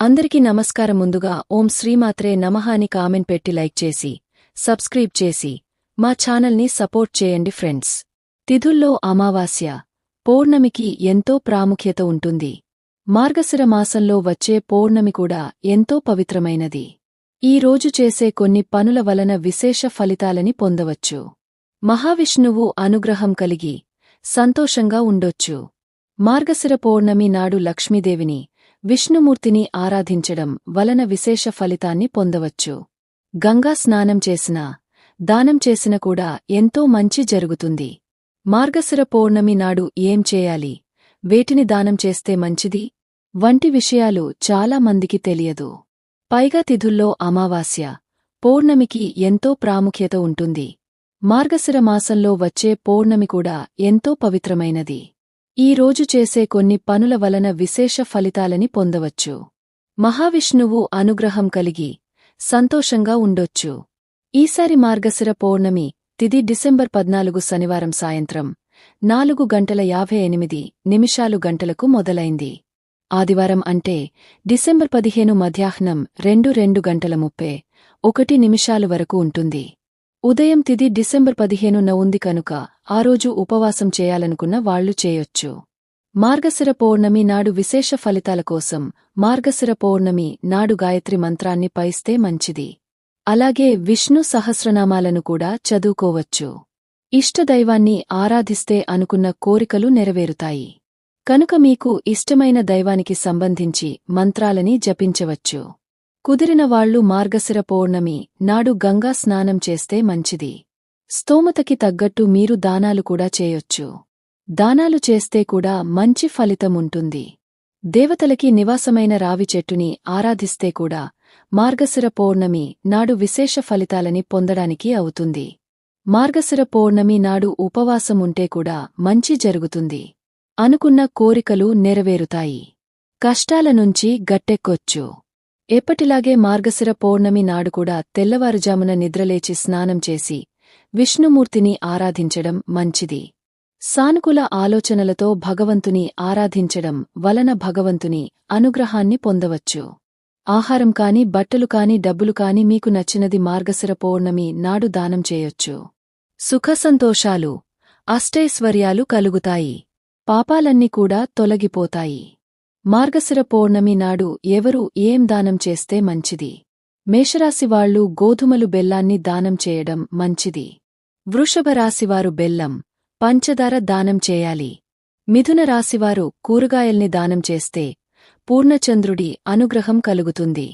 అందరికీ నమస్కారం ముందుగా ఓం శ్రీమాత్రే నమహాని కామెంట్ పెట్టి లైక్ చేసి సబ్స్క్రైబ్ చేసి మా ఛానల్ని సపోర్ట్ చేయండి ఫ్రెండ్స్. తిథుల్లో అమావాస్య పౌర్ణమికి ఎంతో ప్రాముఖ్యత ఉంటుంది. మార్గశిర మాసంలో వచ్చే పౌర్ణమి కూడా ఎంతో పవిత్రమైనది. ఈ రోజు చేసే కొన్ని పనుల వలన విశేష ఫలితాలని పొందవచ్చు. మహావిష్ణువు అనుగ్రహం కలిగి సంతోషంగా ఉండొచ్చు. మార్గశిర పౌర్ణమి నాడు లక్ష్మీదేవిని విష్ణుమూర్తిని ఆరాధించడం వలన విశేష ఫలితాన్ని పొందవచ్చు. గంగా స్నానం చేసినా దానం చేసిన కూడా ఎంతో మంచి జరుగుతుంది. మార్గశిర పౌర్ణమి నాడు ఏం చేయాలి? వేటిని దానం చేస్తే మంచిది? వంటి విషయాలు చాలా మందికి తెలియదు. పైగా తిథుల్లో అమావాస్య పౌర్ణమికి ఎంతో ప్రాముఖ్యత ఉంటుంది. మార్గశిర మాసంలో వచ్చే పౌర్ణమి కూడా ఎంతో పవిత్రమైనది. ఈ రోజు చేసే కొన్ని పనుల వలన విశేష ఫలితాలని పొందవచ్చు. మహావిష్ణువు అనుగ్రహం కలిగి సంతోషంగా ఉండొచ్చు. ఈసారి మార్గశిర పౌర్ణమి తిది డిసెంబర్ పద్నాలుగు శనివారం సాయంత్రం నాలుగు గంటల యాభై ఎనిమిది నిమిషాలు గంటలకు మొదలైంది. ఆదివారం అంటే డిసెంబర్ పదిహేను మధ్యాహ్నం రెండు రెండు గంటల ముప్పే ఒకటి నిమిషాలు వరకు ఉంటుంది. ఉదయం తిది డిసెంబర్ పదిహేనున ఉంది కనుక ఆ రోజు ఉపవాసం చేయాలనుకున్న వాళ్ళు చేయొచ్చు. మార్గశిర పౌర్ణమి నాడు విశేష ఫలితాల కోసం మార్గశిర పౌర్ణమి నాడు గాయత్రి మంత్రాన్ని పైస్తే మంచిది. అలాగే విష్ణు సహస్రనామాలను కూడా చదువుకోవచ్చు. ఇష్టదైవాన్ని ఆరాధిస్తే అనుకున్న కోరికలు నెరవేరుతాయి. కనుక మీకు ఇష్టమైన దైవానికి సంబంధించి మంత్రాలని జపించవచ్చు. కుదిరిన వాళ్ళు మార్గశిర పౌర్ణమి నాడు గంగా స్నానం చేస్తే మంచిది. స్తోమతకి తగ్గట్టు మీరు దానాలు కూడా చేయొచ్చు. దానాలు చేస్తే కూడా మంచి ఫలితముంటుంది దేవతలకి నివాసమైన రావి చెట్టుని ఆరాధిస్తే కూడా మార్గశిర పౌర్ణమి నాడు విశేష ఫలితాలని పొందడానికి అవుతుంది. మార్గశిర పౌర్ణమి నాడు ఉపవాసముంటే కూడా మంచి జరుగుతుంది. అనుకున్న కోరికలు నెరవేరుతాయి. కష్టాల నుంచి గట్టెక్కొచ్చు. ఎప్పటిలాగే మార్గశిర పౌర్ణమి నాడు కూడా తెల్లవారుజామున నిద్రలేచి స్నానం చేసి విష్ణుమూర్తిని ఆరాధించడం మంచిది. సానుకూల ఆలోచనలతో భగవంతుని ఆరాధించడం వలన భగవంతుని అనుగ్రహాన్ని పొందవచ్చు. ఆహారం కాని బట్టలు కాని డబ్బులు కాని మీకు నచ్చినది మార్గశిర పౌర్ణమి నాడు దానం చేయొచ్చు. సుఖసంతోషాలు అష్టైశ్వర్యాలు కలుగుతాయి. పాపాలన్నీ కూడా తొలగిపోతాయి. మార్గశిర పౌర్ణమి నాడు ఎవరు ఏం దానం చేస్తే మంచిది? మేషరాశివాళ్ళు గోధుమలు బెల్లాన్ని దానం చేయడం మంచిది. వృషభ రాశివారు బెల్లం పంచదార దానం చేయాలి. మిథున రాశివారు కూరగాయల్ని దానం చేస్తే పూర్ణచంద్రుడి అనుగ్రహం కలుగుతుంది.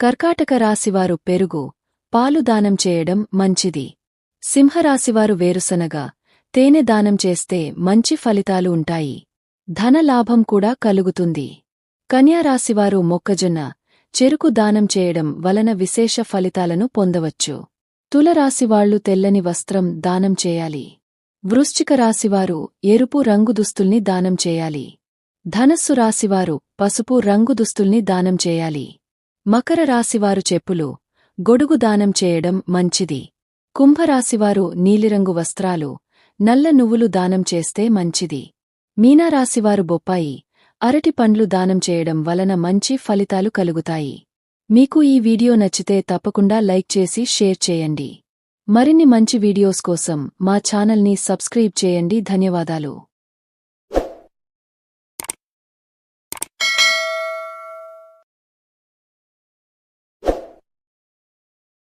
కర్కాటక రాశివారు పెరుగు పాలు దానం చేయడం మంచిది. సింహరాశివారు వేరుసనగ తేనె దానం చేస్తే మంచి ఫలితాలు ఉంటాయి. ధనలాభం కూడా కలుగుతుంది. కన్యారాశివారు మొక్కజొన్న చెరుకు దానం చేయడం వలన విశేష ఫలితాలను పొందవచ్చు. తులరాశివాళ్ళు తెల్లని వస్త్రం దానం చేయాలి. వృశ్చిక రాశివారు ఎరుపు రంగు దుస్తుల్ని దానం చేయాలి. ధనస్సు రాశివారు పసుపు రంగు దుస్తుల్ని దానం చేయాలి. మకర రాశివారు చెప్పులు గొడుగు దానం చేయడం మంచిది. కుంభరాశివారు నీలిరంగు వస్త్రాలు నల్ల నువ్వులు దానం చేస్తే మంచిది. మీనారాశివారు బొప్పాయి అరటి పండ్లు దానం చేయడం వలన మంచి ఫలితాలు కలుగుతాయి. మీకు ఈ వీడియో నచ్చితే తప్పకుండా లైక్ చేసి షేర్ చేయండి. మరిన్ని మంచి వీడియోస్ కోసం మా ఛానల్ని సబ్స్క్రైబ్ చేయండి. ధన్యవాదాలు.